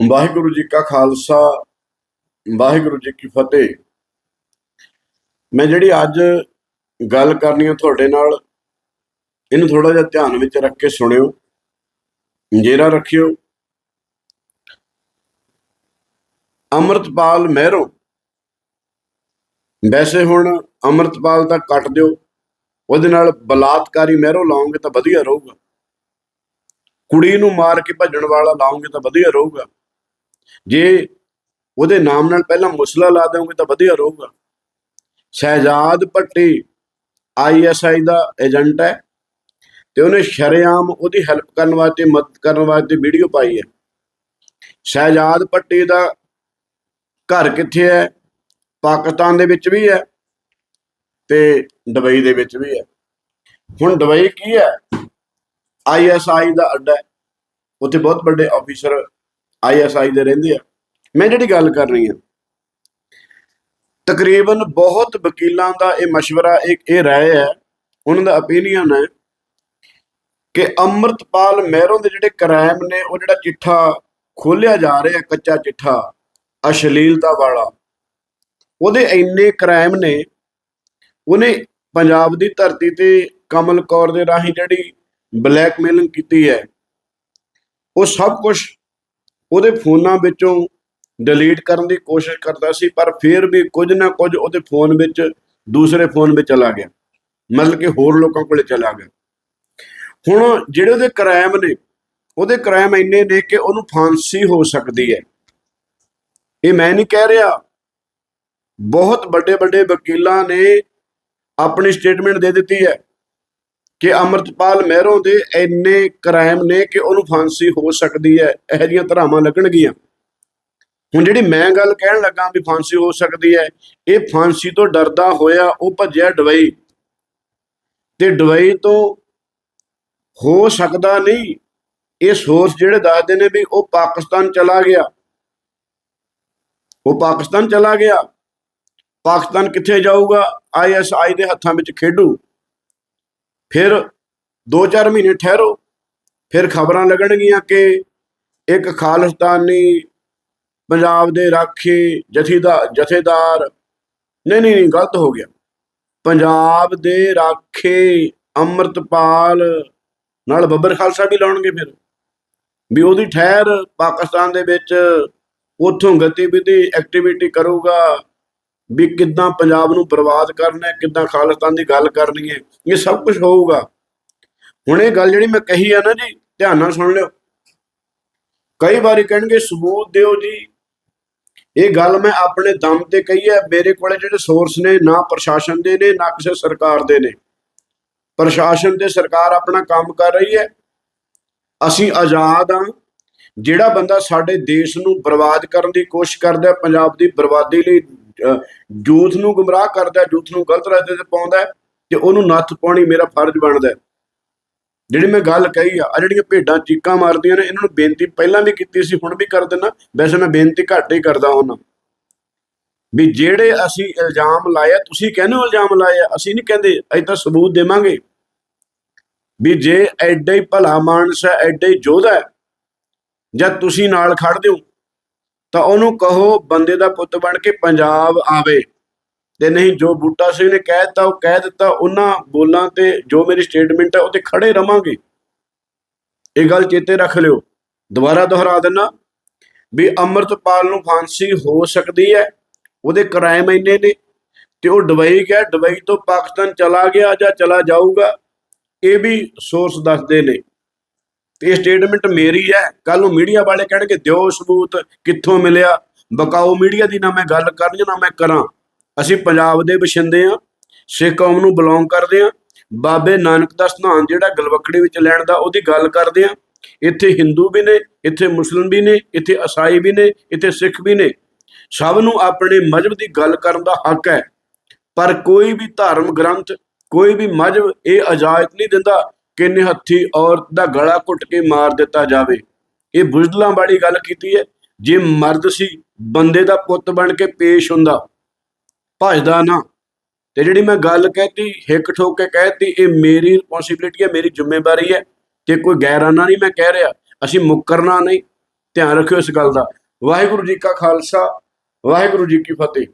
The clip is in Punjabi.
ਵਾਹਿਗੁਰੂ ਜੀ ਕਾ ਖਾਲਸਾ, ਵਾਹਿਗੁਰੂ ਜੀ ਕੀ ਫਤਿਹ। ਮੈਂ ਜਿਹੜੀ ਅੱਜ ਗੱਲ ਕਰਨੀ ਹੈ ਤੁਹਾਡੇ ਨਾਲ, ਇਹਨੂੰ ਥੋੜਾ ਜਿਹਾ ਧਿਆਨ ਵਿੱਚ ਰੱਖ ਕੇ ਸੁਣਿਓ, ਜੇਰਾ ਰੱਖਿਓ। ਅਮਰਤਪਾਲ ਮਹਿਰੋ। ਵੈਸੇ ਹੁਣ ਅਮਰਤਪਾਲ ਤਾਂ ਕੱਟ ਦਿਓ, ਉਹਦੇ ਨਾਲ ਬਲਾਤਕਾਰੀ ਮਹਿਰੋ ਲਾਉਂਗੇ ਤਾਂ ਵਧੀਆ ਰਹੂਗਾ। ਕੁੜੀ ਨੂੰ ਮਾਰ ਕੇ ਭੱਜਣ ਵਾਲਾ ਲਾਉਂਗੇ ਤਾਂ ਵਧੀਆ ਰਹੂਗਾ। ਜੇ ਉਹਦੇ ਨਾਮ ਨਾਲ ਪਹਿਲਾਂ ਮੁਸਲਾ ਲਾ ਦੇਵੋਗੇ ਤਾਂ ਵਧੀਆ ਰਹੂਗਾ। ਸ਼ਹਿਜਾਦ ਭੱਟੀ ਆਈਐਸਆਈ ਦਾ ਏਜੰਟ ਹੈ ਤੇ ਉਹਨੇ ਸ਼ਰੇਆਮ ਉਹਦੀ ਹੈਲਪ ਕਰਨ ਵਾਸਤੇ ਮਦਦ ਕਰਨ ਵਾਸਤੇ ਵੀਡੀਓ ਪਾਈ ਹੈ। ਸ਼ਹਿਜਾਦ ਭੱਟੀ ਦਾ ਘਰ ਕਿੱਥੇ ਹੈ? ਪਾਕਿਸਤਾਨ ਦੇ ਵਿੱਚ ਵੀ ਹੈ ਤੇ ਦੁਬਈ ਦੇ ਵਿੱਚ ਵੀ ਹੈ। ਹੁਣ ਦੁਬਈ ਕੀ ਹੈ? ਆਈਐਸਆਈ ਦਾ ਅੱਡਾ ਹੈ। ਉੱਥੇ ਬਹੁਤ ਵੱਡੇ ਆਫੀਸਰ ਆਈਐਸਆਈ ਦੇ ਰਹਿੰਦੇ ਆ ਮੈਂ ਜਿਹੜੀ ਗੱਲ ਕਰ ਰਹੀ ਹਾਂ ਤਕਰੀਬਨ ਬਹੁਤ ਵਕੀਲਾਂ ਦਾ ਇਹ مشورہ ਇੱਕ ਇਹ ਰਾਏ ਹੈ ਉਹਨਾਂ ਦਾ opinion ਹੈ ਕਿ ਅਮਰਤਪਾਲ ਮਹਿਰੋਂ ਦੇ ਜਿਹੜੇ ਕ੍ਰਾਈਮ ਨੇ ਉਹ ਜਿਹੜਾ ਚਿੱਠਾ ਖੋਲਿਆ ਜਾ ਰਿਹਾ ਕੱਚਾ ਚਿੱਠਾ ਅਸ਼ਲੀਲਤਾ ਵਾਲਾ ਉਹਦੇ ਇੰਨੇ ਕ੍ਰਾਈਮ ਨੇ ਉਹਨੇ ਪੰਜਾਬ ਦੀ ਧਰਤੀ ਤੇ ਕਮਲ ਕੌਰ ਦੇ ਰਾਹੀਂ ਜਿਹੜੀ ਬਲੈਕਮੇਲਿੰਗ ਕੀਤੀ ਹੈ ਉਹ ਸਭ ਕੁਝ ਉਹਦੇ ਫੋਨਾਂ ਵਿੱਚੋਂ ਡਿਲੀਟ ਕਰਨ ਦੀ ਕੋਸ਼ਿਸ਼ ਕਰਦਾ ਸੀ, ਪਰ ਫਿਰ ਵੀ ਕੁਝ ਨਾ ਕੁਝ ਉਹਦੇ ਫੋਨ ਵਿੱਚ, ਦੂਸਰੇ ਫੋਨ ਵਿੱਚ ਚਲਾ ਗਿਆ। ਮਤਲਬ ਕਿ ਹੋਰ ਲੋਕਾਂ ਕੋਲੇ ਚਲਾ ਗਿਆ। ਹੁਣ ਜਿਹੜੇ ਉਹਦੇ ਕ੍ਰਾਈਮ ਨੇ, ਉਹਦੇ ਕ੍ਰਾਈਮ ਇੰਨੇ ਨੇ ਕਿ ਉਹਨੂੰ ਫਾਂਸੀ ਹੋ ਸਕਦੀ ਹੈ। ਇਹ ਮੈਂ ਨਹੀਂ ਕਹਿ ਰਿਹਾ। ਬਹੁਤ ਵੱਡੇ ਵੱਡੇ ਵਕੀਲਾਂ ਨੇ ਆਪਣੀ ਸਟੇਟਮੈਂਟ ਦੇ ਦਿੱਤੀ ਹੈ। ਕਿ ਅਮਰਤਪਾਲ ਮਹਿਰੋਂ ਦੇ ਇੰਨੇ ਕ੍ਰਾਈਮ ਨੇ ਕਿ ਉਹਨੂੰ ਫਾਂਸੀ ਹੋ ਸਕਦੀ ਹੈ, ਇਹੋ ਜਿਹੀਆਂ ਧਰਾਵਾਂ ਲੱਗਣਗੀਆਂ। ਹੁਣ ਜਿਹੜੀ ਮੈਂ ਗੱਲ ਕਹਿਣ ਲੱਗਾ ਵੀ ਫਾਂਸੀ ਹੋ ਸਕਦੀ ਹੈ, ਇਹ ਫਾਂਸੀ ਤੋਂ ਡਰਦਾ ਹੋਇਆ ਉਹ ਭੱਜਿਆ ਦੁਬਈ ਤੇ ਦੁਬਈ ਤੋਂ ਹੋ ਸਕਦਾ ਨਹੀਂ, ਇਹ ਸੋਰਸ ਜਿਹੜੇ ਦੱਸਦੇ ਨੇ ਵੀ ਉਹ ਪਾਕਿਸਤਾਨ ਚਲਾ ਗਿਆ। ਉਹ ਪਾਕਿਸਤਾਨ ਚਲਾ ਗਿਆ। ਪਾਕਿਸਤਾਨ ਕਿੱਥੇ ਜਾਊਗਾ? ਆਈਐਸਆਈ ਦੇ ਹੱਥਾਂ ਵਿੱਚ ਖੇਡੂ। ਫਿਰ 2-4 ਮਹੀਨੇ ਠਹਿਰੋ, ਫਿਰ ਖਬਰਾਂ ਲੱਗਣਗੀਆਂ ਕਿ ਇੱਕ ਖਾਲਿਸਤਾਨੀ ਪੰਜਾਬ ਦੇ ਰਾਖੀ ਜਥੇਦਾਰ ਜਥੇਦਾਰ, ਨਹੀਂ ਨਹੀਂ ਨਹੀਂ, ਗਲਤ ਹੋ ਗਿਆ। ਪੰਜਾਬ ਦੇ ਰਾਖੇ ਅੰਮ੍ਰਿਤਪਾਲ ਨਾਲ ਬੱਬਰ ਖਾਲਸਾ ਵੀ ਲਾਉਣਗੇ ਫਿਰ। ਵੀ ਉਹਦੀ ਠਹਿਰ ਪਾਕਿਸਤਾਨ ਦੇ ਵਿੱਚ ਉਥੋਂ ਗਤੀਵਿਧੀ ਐਕਟੀਵਿਟੀ ਕਰੂਗਾ। ਵੀ ਕਿੱਦਾਂ ਪੰਜਾਬ ਨੂੰ ਬਰਬਾਦ ਕਰਨਾ ਹੈ, ਕਿੱਦਾਂ ਖਾਲਿਸਤਾਨ ਦੀ ਗੱਲ ਕਰਨੀ ਹੈ, ਇਹ ਸਭ ਕੁਝ ਹੋਊਗਾ। ਹੁਣ ਇਹ ਗੱਲ ਜਿਹੜੀ ਮੈਂ ਕਹੀ ਆ ਨਾ ਜੀ, ਧਿਆਨ ਨਾਲ ਸੁਣ ਲਿਓ। ਕਈ ਵਾਰੀ ਕਹਿਣਗੇ, ਸਬੂਤ ਦਿਓ ਜੀ। ਇਹ ਗੱਲ ਮੈਂ ਆਪਣੇ ਦਮ ਤੇ ਕਹੀ ਹੈ, ਮੇਰੇ ਕੋਲੇ ਜਿਹੜੇ ਸੋਰਸ ਨੇ, ਨਾ ਪ੍ਰਸ਼ਾਸਨ ਦੇ ਨੇ, ਨਾ ਕਿਸੇ ਸਰਕਾਰ ਦੇ ਨੇ। ਪ੍ਰਸ਼ਾਸਨ ਤੇ ਸਰਕਾਰ ਆਪਣਾ ਕੰਮ ਕਰ ਰਹੀ ਹੈ। ਅਸੀਂ ਆਜ਼ਾਦ ਹਾਂ। ਜਿਹੜਾ ਬੰਦਾ ਸਾਡੇ ਦੇਸ਼ ਨੂੰ ਬਰਬਾਦ ਕਰਨ ਦੀ ਕੋਸ਼ਿਸ਼ ਕਰਦਾ ਪੰਜਾਬ ਦੀ ਬਰਬਾਦੀ ਲਈ ਜੂਥ ਨੂੰ ਗੁੰਮਰਾਹ ਕਰਦਾ ਜੂਥ ਨੂੰ ਗਲਤ ਰਸਤੇ ਤੇ ਪਾਉਂਦਾ ਤੇ ਉਹਨੂੰ ਨੱਥ ਪਾਉਣੀ ਮੇਰਾ ਫਰਜ਼ ਬਣਦਾ ਜਿਹੜੀ ਮੈਂ ਗੱਲ ਕਹੀ ਆ ਆ ਜਿਹੜੀਆਂ ਭੇਡਾਂ ਚੀਕਾਂ ਮਾਰਦੀਆਂ ਨੇ, ਇਹਨਾਂ ਨੂੰ ਬੇਨਤੀ ਪਹਿਲਾਂ ਵੀ ਕੀਤੀ ਸੀ, ਹੁਣ ਵੀ ਕਰ ਦਿੰਦਾ। ਵੈਸੇ ਮੈਂ ਬੇਨਤੀ ਘੱਟ ਹੀ ਕਰਦਾ ਹਾਂ ਵੀ ਜਿਹੜੇ ਅਸੀਂ ਇਲਜ਼ਾਮ ਲਾਇਆ ਤੁਸੀਂ ਕਹਿੰਦੇ ਹੋ ਇਲਜ਼ਾਮ ਲਾਇਆ ਅਸੀਂ ਨਹੀਂ ਕਹਿੰਦੇ, ਅਸੀਂ ਤਾਂ ਸਬੂਤ ਦੇਵਾਂਗੇ। ਵੀ ਜੇ ਐਡਾ ਹੀ ਭਲਾ ਮਾਨਸ ਹੈ, ਐਡਾ ਹੀ ਯੋਧਾ ਹੈ ਜਦ ਤੁਸੀਂ ਨਾਲ ਖੜਦੇ ਹੋ ਤਾਂ ਉਹਨੂੰ ਕਹੋ ਬੰਦੇ ਦਾ ਪੁੱਤ ਬਣ ਕੇ ਪੰਜਾਬ ਆਵੇ। ਤੇ ਨਹੀਂ, ਜੋ ਬੂਟਾ ਸਿੰਘ ਨੇ ਕਹਿ ਦਿੱਤਾ, ਉਹ ਕਹਿ ਦਿੱਤਾ, ਉਹਨਾਂ ਬੋਲਾਂ ਤੇ ਜੋ ਮੇਰੀ ਸਟੇਟਮੈਂਟ ਹੈ, ਉਹ ਤੇ ਖੜੇ ਰਵਾਂਗੇ। ਇਹ ਗੱਲ ਚੇਤੇ ਰੱਖ ਲਿਓ। ਦੁਬਾਰਾ ਦੁਹਰਾ ਦੇਣਾ ਵੀ ਅਮਰਤਪਾਲ ਨੂੰ ਫਾਂਸੀ ਹੋ ਸਕਦੀ ਹੈ, ਉਹਦੇ ਕ੍ਰਾਈਮ ਇੰਨੇ ਨੇ, ਤੇ ਉਹ ਦੁਬਈ ਗਿਆ, ਦੁਬਈ ਤੋਂ ਪਾਕਿਸਤਾਨ ਚਲਾ ਗਿਆ ਜਾਂ ਚਲਾ ਜਾਊਗਾ, ਇਹ ਵੀ ਸੋਰਸ ਦੱਸਦੇ ਨੇ। ਤੇ ਇਹ ਸਟੇਟਮੈਂਟ ਮੇਰੀ ਹੈ। ਕੱਲ ਨੂੰ ਮੀਡੀਆ ਵਾਲੇ ਕਹਿਣਗੇ, ਦਿਓ ਸਬੂਤ, ਕਿੱਥੋਂ ਮਿਲਿਆ? ਬਕਾਓ ਮੀਡੀਆ ਦੀ ਨਾ ਮੈਂ ਗੱਲ ਕਰਨੀ, ਨਾ ਮੈਂ ਕਰਾਂ। ਅਸੀਂ ਪੰਜਾਬ ਦੇ ਵਸਿੰਦੇ ਆ ਸਿੱਖ ਕੌਮ ਨੂੰ ਬਿਲੋਂਗ ਕਰਦੇ ਆ ਬਾਬੇ ਨਾਨਕ ਦਾ ਸਥਾਨ ਜਿਹੜਾ ਗਲਵਕੜੀ ਵਿੱਚ ਲੈਣ ਦਾ, ਉਹਦੀ ਗੱਲ ਕਰਦੇ ਆ ਇੱਥੇ ਹਿੰਦੂ ਵੀ ਨੇ, ਇੱਥੇ ਮੁਸਲਮਾਨ ਵੀ ਨੇ, ਇੱਥੇ ਈਸਾਈ ਵੀ ਨੇ, ਇੱਥੇ ਸਿੱਖ ਵੀ ਨੇ। ਸਭ ਨੂੰ ਆਪਣੇ ਮਜਬ ਦੀ ਗੱਲ ਕਰਨ ਦਾ ਹੱਕ ਹੈ। ਪਰ ਕੋਈ ਵੀ ਧਰਮ ਗ੍ਰੰਥ, ਕੋਈ ਵੀ ਮਜਬ ਇਹ ਇਜਾਜ਼ਤ ਨਹੀਂ ਦਿੰਦਾ ਕਿ ਨਿਹੱਥੀ ਔਰਤ ਦਾ ਗਲਾ ਘੁੱਟ ਕੇ ਮਾਰ ਦਿੱਤਾ ਜਾਵੇ। ਇਹ ਬੁਜ਼ਦਲਾਂ ਵਾਲੀ ਗੱਲ ਕੀਤੀ ਹੈ। ਜੇ ਮਰਦ ਸੀ, ਬੰਦੇ ਦਾ ਪੁੱਤ ਬਣ ਕੇ ਪੇਸ਼ ਹੁੰਦਾ। ਭਜਦਾ ਨਾ। ਤੇ ਜਿਹੜੀ ਮੈਂ ਗੱਲ ਕਹਿਤੀ, ਹਿੱਕ ਠੋਕ ਕੇ ਕਹਿਤੀ, ਇਹ ਮੇਰੀ ਰਿਸਪੌਂਸਿਬਿਲਿਟੀ ਹੈ, ਮੇਰੀ ਜ਼ਿੰਮੇਵਾਰੀ ਹੈ। ਤੇ ਕੋਈ ਗੈਰਾਨਾ ਨਹੀਂ ਮੈਂ ਕਹਿ ਰਿਹਾ। ਅਸੀਂ ਮੁੱਕਰਨਾ ਨਹੀਂ। ਧਿਆਨ ਰੱਖਿਓ ਇਸ ਗੱਲ ਦਾ। ਵਾਹਿਗੁਰੂ ਜੀ ਕਾ ਖਾਲਸਾ, ਵਾਹਿਗੁਰੂ ਜੀ ਕੀ ਫਤਿਹ।